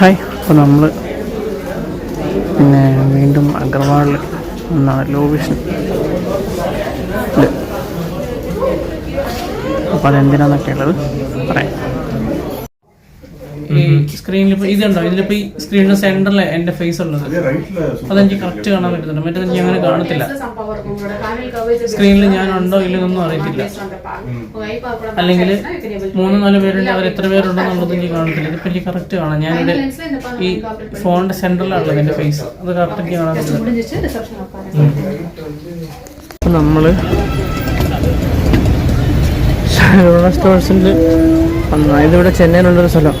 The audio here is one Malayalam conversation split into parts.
ഹായ് അപ്പോൾ നമ്മൾ പിന്നെ വീണ്ടും അഗർവാളിൽ എന്നാണ് ലോ. വിഷൻ അപ്പോൾ അതെന്തിനാണെന്നൊക്കെയുള്ളത് പറയാം. ഈ സ്ക്രീനിൽ ഇതുണ്ടോ? ഇതിലിപ്പോ ഈ സ്ക്രീനിന്റെ സെന്ററിൽ എന്റെ ഫേസ് ഉള്ളത്. അതെനിക്ക് കറക്റ്റ് കാണാൻ പറ്റുന്നുണ്ട് മറ്റേ ഞാൻ അങ്ങനെ കാണത്തില്ല. സ്ക്രീനിൽ ഞാൻ ഉണ്ടോ ഇല്ലെന്നൊന്നും അറിയത്തില്ല. അല്ലെങ്കിൽ മൂന്ന് നാല് പേരുണ്ട്. അവർ എത്ര പേരുണ്ടോ എന്നുള്ളത് എനിക്ക് കാണത്തില്ല. ഇതിപ്പോ എനിക്ക് കറക്റ്റ് കാണാം. ഞാനിവിടെ ഈ ഫോണിന്റെ സെന്ററിലാണുള്ളത് എന്റെ ഫേസ് അത് കറക്റ്റ് എനിക്ക് കാണാൻ പറ്റുന്നത് നമ്മൾ വന്ന ഇതിവിടെ ചെന്നൈയിലുള്ളൊരു സ്ഥലം.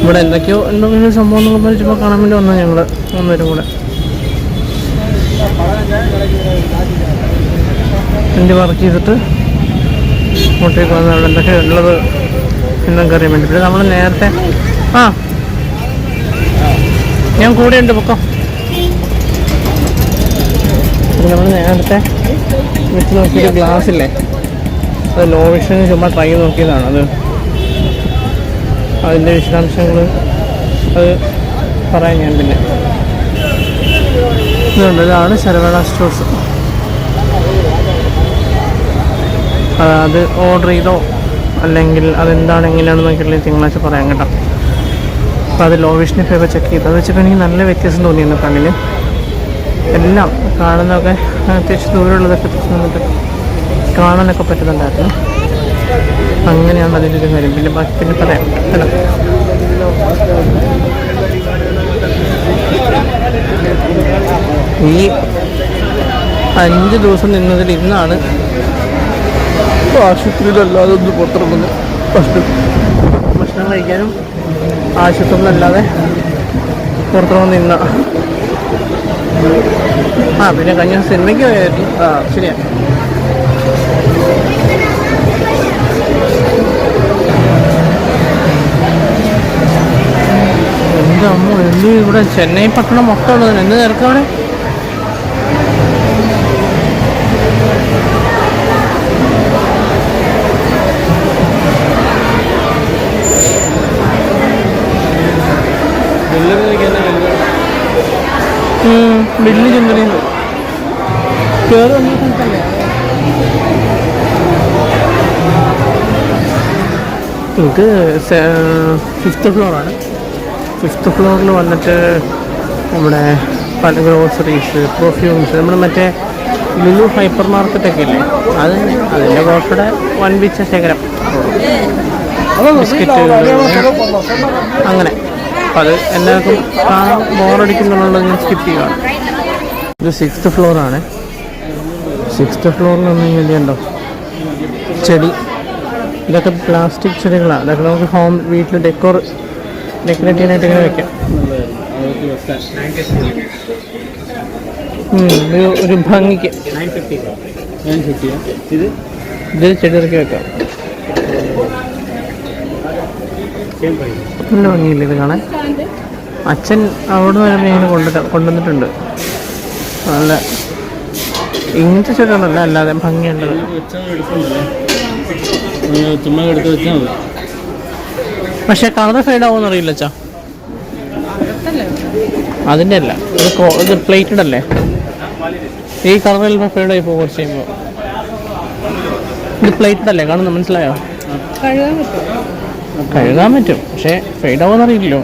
ഇവിടെ എന്തൊക്കെയോ എന്തെങ്കിലും സംഭവം എന്നൊക്കെ പറഞ്ഞപ്പോൾ കാണാൻ വേണ്ടി വന്നാൽ ഞങ്ങൾ മൂന്നുപേരും കൂടെ. വണ്ടി വർക്ക് ചെയ്തിട്ട് ഇങ്ങോട്ടേക്ക് വന്ന് അവിടെ എന്തൊക്കെ ഉള്ളത് എന്നൊക്കെ അറിയാൻ വേണ്ടി. പിന്നെ നമ്മൾ നേരത്തെ ആ. ഞാൻ കൂടെ ഉണ്ട് പൊക്കം നമ്മൾ നേരത്തെ വെച്ച് നോക്കിയൊരു ഗ്ലാസ് ഇല്ലേ? അത് ലോ വിഷന് ചുമ്മാ ട്രൈ നോക്കിയതാണ് അത് അതിന്റെ വിശദാംശങ്ങൾ അത് പറയാം ഞാൻ പിന്നെ. ഇതുണ്ട് ഇതാണ് ശരവണ സ്റ്റോഴ്സ്. അത് ഓർഡർ ചെയ്തോ അല്ലെങ്കിൽ അതെന്താണ് എങ്ങനെയാണെന്ന് നോക്കിയിട്ടുള്ള തിങ്കളാഴ്ച പറയാം കേട്ടോ. അപ്പോൾ അത് ലോ പേപ്പർ ചെക്ക് ചെയ്തു. അത് വെച്ചപ്പോൾ എനിക്ക് നല്ല വ്യത്യാസം തോന്നിയിരുന്നു കണ്ണിൽ എല്ലാം കാണുന്നതൊക്കെ അത്യാവശ്യം ദൂരമുള്ളതൊക്കെ നിന്നിട്ട് കാണാനൊക്കെ പറ്റുന്നുണ്ടായിരുന്നു. അങ്ങനെയാണ് അതിന്റെ ഒരു കാര്യം. പിന്നെ ബാക്കി പിന്നെ പറയാം. ഹലോ ഈ അഞ്ച് ദിവസം നിന്നതിൽ ഇന്നാണ് ആശുപത്രിയിലല്ലാതെ ഒന്ന് പുറത്തിറങ്ങുന്നു ഭക്ഷണം ഭക്ഷണം കഴിക്കാനും ആശുപത്രിയിലല്ലാതെ പുറത്തിറങ്ങുന്ന ഇന്ന. ആ പിന്നെ കഴിഞ്ഞ സിനിമയ്ക്ക് പോയായിരുന്നു. ആ ശരിയാ. ഇവിടെ ചെന്നൈ പട്ടണം മൊത്തം ഉള്ളത് എന്ത് തിരക്കവിടെ ബില്ല് ചുമതലയുണ്ട് കയറി വന്ന സ്ഥലത്തല്ലേ ഇത് ഫിഫ്ത്ത് ഫ്ലോറാണ്. ഫിഫ്ത്ത് ഫ്ലോറിൽ വന്നിട്ട് നമ്മുടെ പല ഗ്രോസറീസ് പെർഫ്യൂംസ് നമ്മൾ മറ്റേ ലുലു ഹൈപ്പർ മാർക്കറ്റൊക്കെ ഇല്ലേ? അത് അതിന്റെ കുറച്ചുകൂടെ വൺ പിച്ച ശേഖരം. ബിസ്ക്കറ്റ് അങ്ങനെ. അപ്പം അത് എല്ലാവർക്കും കാണാൻ ബോറടിക്കുന്നുള്ളത് ഞാൻ സ്കിപ്പ് ചെയ്യുകയാണ് ഇത് സിക്സ്ത് ഫ്ലോറാണ് സിക്സ്ത് ഫ്ലോറിൽ ഒന്നും കഴിഞ്ഞുണ്ടോ ചെടി. ഇതൊക്കെ പ്ലാസ്റ്റിക് ചെടികളാണ് അതൊക്കെ നമുക്ക് ഹോം വീട്ടിൽ ഡെക്കോർ ഡെക്കറേറ്റ് ചെയ്യാനായിട്ട് ഇങ്ങനെ വെക്കാം. ഒരു ഭംഗിക്ക്. ഇത് ഇത് ചെടിയിറക്കി വെക്കാം. നല്ല ഭംഗിയില്ല ഇത് കാണാൻ? അച്ഛൻ അവിടെ വരുമ്പോൾ ഇങ്ങനെ കൊണ്ടു കൊണ്ടുവന്നിട്ടുണ്ട്. നല്ല ഇങ്ങനത്തെ ചെടികളല്ല അല്ലാതെ ഭംഗിയുണ്ടത് ചുമ്മാ എടുത്ത് വെച്ചാൽ മതി. പക്ഷെ കളർ ഫെയ്ഡ് ആവുമെന്ന് അറിയില്ല ചാ അതിന്റെ അല്ല ഇത് പ്ലേറ്റഡ് അല്ലേ? ഈ കളറിൽ ഫെയ്ഡ് ആയി പോകും കുറച്ച് കഴിയുമ്പോൾ ഇത് പ്ലേറ്റഡ് അല്ലേ? കാണുന്നു മനസ്സിലായോ? കഴുകാൻ പറ്റും. പക്ഷേ ഫെയ്ഡ് ആവുമെന്ന് അറിയില്ലല്ലോ.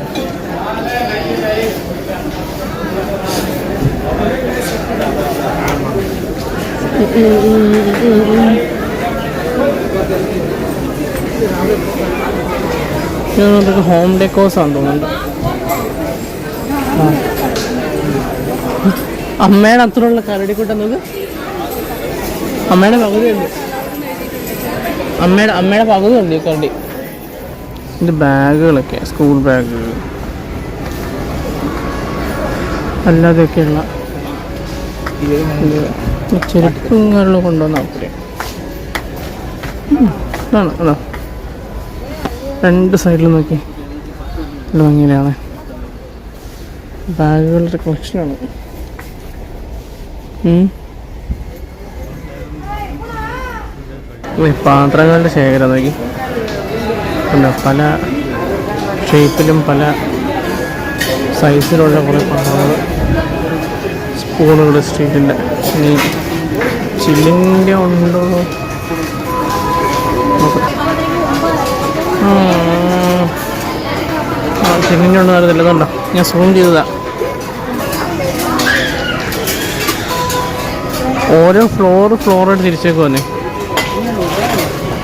ഇതൊക്കെ ഹോം ഡെക്കോസ് ആണ് തോന്നുന്നുണ്ട്. അമ്മയുടെ അത്രയുള്ള കരടി കൂട്ടുന്നത് അമ്മയുടെ പകുതി ഉണ്ട് അമ്മയുടെ അമ്മയുടെ പകുതി ഉണ്ട് ഈ കരടി. ഇത് ബാഗുകളൊക്കെ സ്കൂൾ ബാഗുകൾ അല്ലാതെയൊക്കെയുള്ള ഇത് ചെരുപ്പും കാര്യങ്ങളും കൊണ്ടുവന്ന ആൾക്കാരെ ഇതാണ് അതാ രണ്ട് സൈഡിൽ നോക്കി. നല്ല ഭംഗിയിലാണ്. ബാഗുകളുടെ കളക്ഷനാണ് പാത്രങ്ങളുടെ ശേഖരം നോക്കി. ഉണ്ട് പല ഷേപ്പിലും പല സൈസിലുള്ള കുറേ പാത്രങ്ങൾ. സ്പൂണുകൾ സ്റ്റീലിന്റെ ഇനി ചില്ലിന്റെ ഉണ്ടോ? നോക്കട്ടെ. ഉണ്ടോ അറിയത്തില്ല. ഇതുണ്ടോ? ഞാൻ സൂം ചെയ്തതാ. ഓരോ ഫ്ലോർ ഫ്ലോറായിട്ട് തിരിച്ചേക്ക് വന്നേ.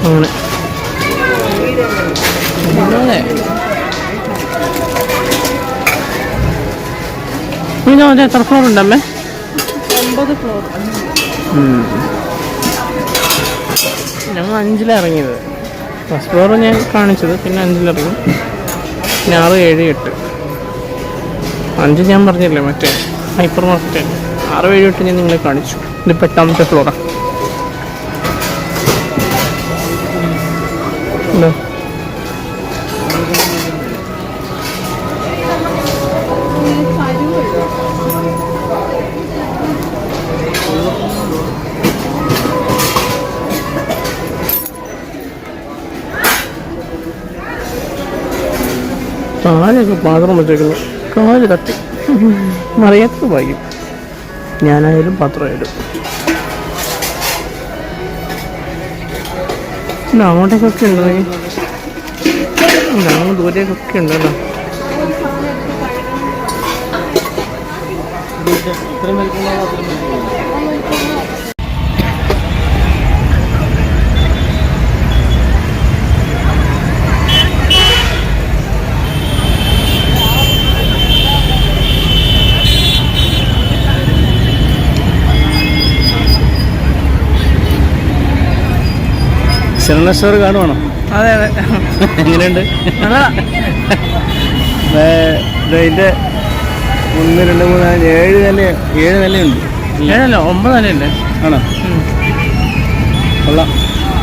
അങ്ങനെ. മറ്റേ എത്ര ഫ്ലോർ ഉണ്ടമ്മേ ഒമ്പത് ഫ്ലോർ ഞങ്ങൾ അഞ്ചിലാണ് ഇറങ്ങിയത്. ഫസ്റ്റ് ഫ്ലോർ ഞാൻ കാണിച്ചത് പിന്നെ അഞ്ചിലറിയും പിന്നെ ആറ് ഏഴ് എട്ട്. അഞ്ച് ഞാൻ പറഞ്ഞില്ലേ മറ്റേ ഹൈപ്പർ മാർക്കറ്റ് ആറ് ഏഴ് എട്ട് ഞാൻ നിങ്ങളെ കാണിച്ചു. ഇതിപ്പോൾ എട്ടാമത്തെ ഫ്ലോറാണ് പാത്രം വെച്ചേക്കുന്നു. കാൽ തട്ടി മറിയാത്ത ഭാഗ്യം. ഞാനായാലും പാത്രമായാലും. ഇല്ല, അങ്ങോട്ടേക്കൊക്കെ ഉണ്ട് നീ? ഇല്ല, അങ്ങ് ദൂരേക്കൊക്കെ ഉണ്ടല്ലോ. ഇത്രയും വലിപ്പമുള്ള ശരണേശ്വർ കാണുവാണോ? അതെ അതെ. എങ്ങനെയുണ്ട്? ഇതിന്റെ ഒന്ന് രണ്ട് മൂന്ന് നാല് ഏഴ് നില ഏഴ് നിലയുണ്ട്. ഏഴല്ല ഒമ്പത് നിലയുണ്ട്. ആണോ? കൊള്ളാം.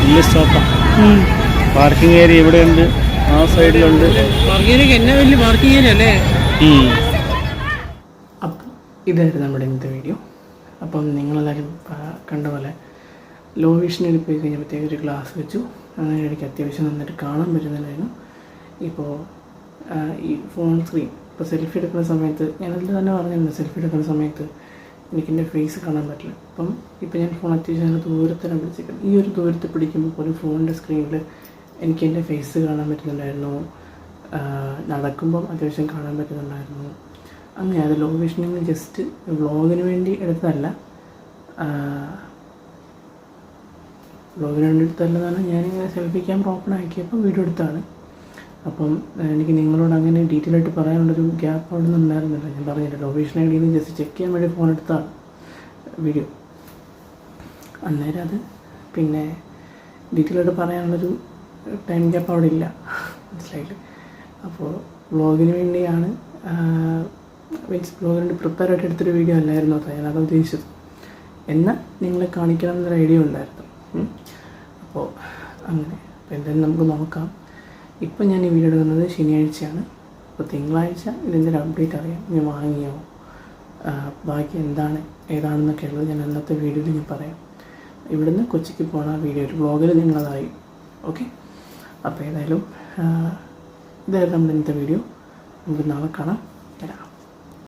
വലിയ സ്റ്റോപ്പാണ് പാർക്കിംഗ് ഏരിയ ഇവിടെ ഉണ്ട് ആ സൈഡിലുണ്ട് പാർക്കിംഗ് ഏരിയ എന്നെ വലിയ പാർക്കിംഗ് ഏരിയ അല്ലേ. അപ്പം ഇതായിരുന്നു നമ്മുടെ ഇന്നത്തെ വീഡിയോ അപ്പം നിങ്ങളെല്ലാവരും കണ്ട പോലെ ലോ വിഷനിൽ പോയി കഴിഞ്ഞപ്പോഴത്തേക്ക് ഒരു ഗ്ലാസ് വെച്ചു. അങ്ങനെ എനിക്ക് അത്യാവശ്യം നന്നായിട്ട് കാണാൻ പറ്റുന്നുണ്ടായിരുന്നു. ഇപ്പോൾ ഈ ഫോൺ സ്ക്രീൻ ഇപ്പോൾ സെൽഫി എടുക്കുന്ന സമയത്ത് ഞാനതിൽ തന്നെ പറഞ്ഞിട്ടുണ്ട് സെൽഫി എടുക്കുന്ന സമയത്ത് എനിക്കെന്റെ ഫേസ് കാണാൻ പറ്റില്ല. അപ്പം ഇപ്പം ഞാൻ ഫോൺ അത്യാവശ്യം നല്ല ദൂരത്തിലാണ് പിടിച്ചിരിക്കുന്നത് ഈ ഒരു ദൂരത്ത് പിടിക്കുമ്പോൾ പോലും ഫോണിന്റെ സ്ക്രീനിൽ എനിക്ക് എന്റെ ഫേസ് കാണാൻ പറ്റുന്നുണ്ടായിരുന്നു. നടക്കുമ്പം അത്യാവശ്യം കാണാൻ പറ്റുന്നുണ്ടായിരുന്നു. അങ്ങനെ അത് ലോ വിഷനിൽ ജസ്റ്റ് വ്ളോഗിന് വേണ്ടി എടുത്തതല്ല. വ്ളോഗിന് വേണ്ടി തന്നെ ഞാനിങ്ങനെ സെൽഫി ക്യാമറ ഓപ്പൺ ആക്കിയപ്പോൾ വീഡിയോ എടുത്താണ് അപ്പം എനിക്ക് നിങ്ങളോട് അങ്ങനെ ഡീറ്റെയിൽ ആയിട്ട് പറയാനുള്ളൊരു ഗ്യാപ്പ് അവിടെ നിന്ന് ഉണ്ടായിരുന്നില്ല. ഞാൻ പറഞ്ഞില്ല ഒഫീഷ്യൽ ഐ ഡിയിൽ ജസ്റ്റ് ചെക്ക് ചെയ്യാൻ വേണ്ടി ഫോൺ എടുത്താണ് വീഡിയോ അന്നേരം അത് പിന്നെ ഡീറ്റെയിൽ ആയിട്ട് പറയാനുള്ളൊരു ടൈം ഗ്യാപ്പ് അവിടെ ഇല്ല. മനസ്സിലായില്ലേ? അപ്പോൾ വ്ളോഗിന് വേണ്ടിയാണ് മീൻസ് വ്ളോഗിന് വേണ്ടി പ്രിപ്പയർ ആയിട്ട് എടുത്തൊരു വീഡിയോ അല്ലായിരുന്നു അതാ ഞാനത് ഉദ്ദേശിച്ചത്. എന്നാൽ നിങ്ങളെ കാണിക്കണം എന്നൊരു ഐഡിയ ഉണ്ടായിരുന്നു. അപ്പോൾ അങ്ങനെ. അപ്പോൾ എന്തായാലും നമുക്ക് നോക്കാം. ഇപ്പം ഞാൻ ഈ വീഡിയോ എടുക്കുന്നത് ശനിയാഴ്ചയാണ്. അപ്പോൾ തിങ്കളാഴ്ച ഇതിന്റെ ഒരു അപ്ഡേറ്റ് അറിയാം. ഞാൻ വാങ്ങിയോ? ബാക്കി എന്താണ്? ഏതാണെന്നൊക്കെ ഉള്ളത് ഞാൻ അന്നത്തെ വീഡിയോയിൽ ഞാൻ പറയാം. ഇവിടുന്ന് കൊച്ചിക്ക് പോണ വീഡിയോ ഒരു വ്ളോഗിൽ നിങ്ങളതായി ഓക്കെ അപ്പോൾ ഏതായാലും ഇതായിരുന്നു നമ്മുടെ ഇന്നത്തെ വീഡിയോ. നമുക്ക് നാളെ കാണാം.